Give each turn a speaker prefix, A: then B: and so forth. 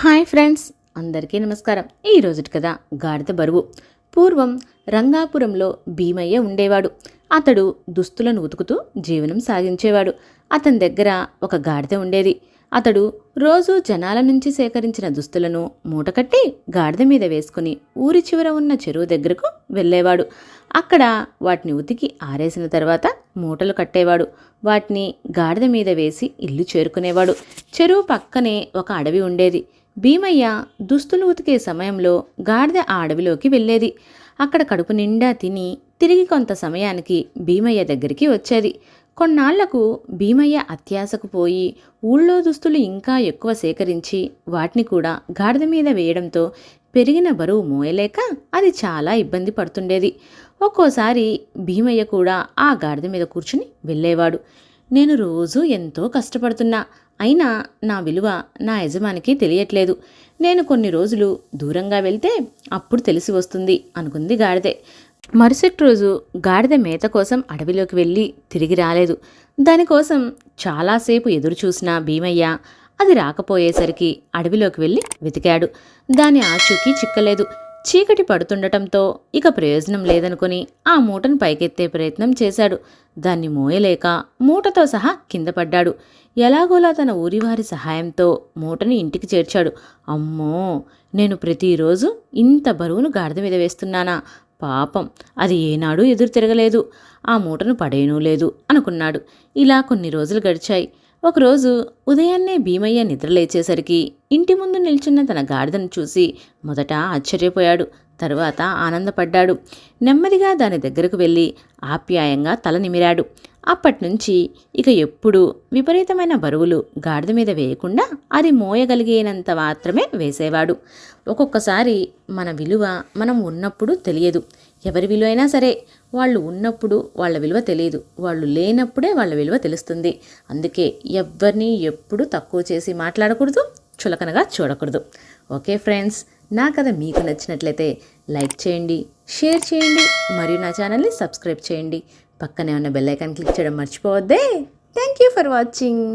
A: Hi friends అందరికీ నమస్కారం. ఈ రోజుటి కదా గాడిద బరువు. పూర్వం రంగాపురంలో భీమయ్య ఉండేవాడు. అతడు దుస్తులను ఉతుకుతూ జీవనం సాగించేవాడు. అతని దగ్గర ఒక గాడిద ఉండేది. అతడు రోజు జనాల నుంచి సేకరించిన దుస్తులను మూటకట్టి గాడిద మీద వేసుకుని ఊరి చివర ఉన్న చెరువు దగ్గరకు వెళ్ళేవాడు. అక్కడ వాటిని ఉతికి ఆరేసిన తర్వాత మూటలు కట్టేవాడు. వాటిని గాడిద మీద వేసి ఇల్లు చేరుకునేవాడు. చెరువు పక్కనే ఒక అడవి ఉండేది. భీమయ్య దుస్తులు ఉతికే సమయంలో గాడిద ఆ అడవిలోకి వెళ్ళేది. అక్కడ కడుపు నిండా తిని తిరిగి కొంత సమయానికి భీమయ్య దగ్గరికి వచ్చేది. కొన్నాళ్ళకు భీమయ్య అత్యాశకు పోయి ఊళ్ళో దుస్తులు ఇంకా ఎక్కువ సేకరించి వాటిని కూడా గాడిద మీద వేయడంతో పెరిగిన బరువు మోయలేక అది చాలా ఇబ్బంది పడుతుండేది. ఒక్కోసారి భీమయ్య కూడా ఆ గాడిద మీద కూర్చుని వెళ్ళేవాడు. నేను రోజూ ఎంతో కష్టపడుతున్నా. అయినా నా విలువ నా యజమానికి తెలియట్లేదు. నేను కొన్ని రోజులు దూరంగా వెళ్తే అప్పుడు తెలిసి వస్తుంది అనుకుంది గాడిదే. మరుసటి రోజు గాడిద మేత కోసం అడవిలోకి వెళ్ళి తిరిగి రాలేదు. దానికోసం చాలాసేపు ఎదురు చూసిన భీమయ్య అది రాకపోయేసరికి అడవిలోకి వెళ్ళి వెతికాడు. దాని ఆచూకీ చిక్కలేదు. చీకటి పడుతుండటంతో ఇక ప్రయోజనం లేదనుకుని ఆ మూటను పైకెత్తే ప్రయత్నం చేశాడు. దాన్ని మోయలేక మూటతో సహా కింద పడ్డాడు. ఎలాగోలా తన ఊరివారి సహాయంతో మూటని ఇంటికి చేర్చాడు. అమ్మో! నేను ప్రతిరోజు ఇంత బరువును గాడిద మీద వేస్తున్నానా? పాపం! అది ఏనాడు ఎదురు తిరగలేదు. ఆ మూటను పడేయనూ లేదు అనుకున్నాడు. ఇలా కొన్ని రోజులు గడిచాయి. ఒకరోజు ఉదయాన్నే భీమయ్య నిద్రలేచేసరికి ఇంటి ముందు నిల్చున్న తన గాడిదను చూసి మొదట ఆశ్చర్యపోయాడు తరువాత ఆనందపడ్డాడు. నెమ్మదిగా దాని దగ్గరకు వెళ్ళి ఆప్యాయంగా తల నిమిరాడు. అప్పట్నుంచి ఇక ఎప్పుడూ విపరీతమైన బరువులు గాడిద మీద వేయకుండా అది మోయగలిగేనంత మాత్రమే వేసేవాడు. ఒక్కొక్కసారి మన విలువ మనం ఉన్నప్పుడు తెలియదు. ఎవరి విలువ అయినా సరే వాళ్ళు ఉన్నప్పుడు వాళ్ళ విలువ తెలియదు. వాళ్ళు లేనప్పుడే వాళ్ళ విలువ తెలుస్తుంది. అందుకే ఎవ్వరిని ఎప్పుడు తక్కువ చేసి మాట్లాడకూడదు చులకనగా చూడకూడదు. ఓకే ఫ్రెండ్స్ నా కథ మీకు నచ్చినట్లయితే లైక్ చేయండి షేర్ చేయండి మరియు నా ఛానల్ని సబ్స్క్రైబ్ చేయండి. పక్కనే ఉన్న బెల్ ఐకాన్ క్లిక్ చేయడం మర్చిపోవద్దే. Thank you for watching.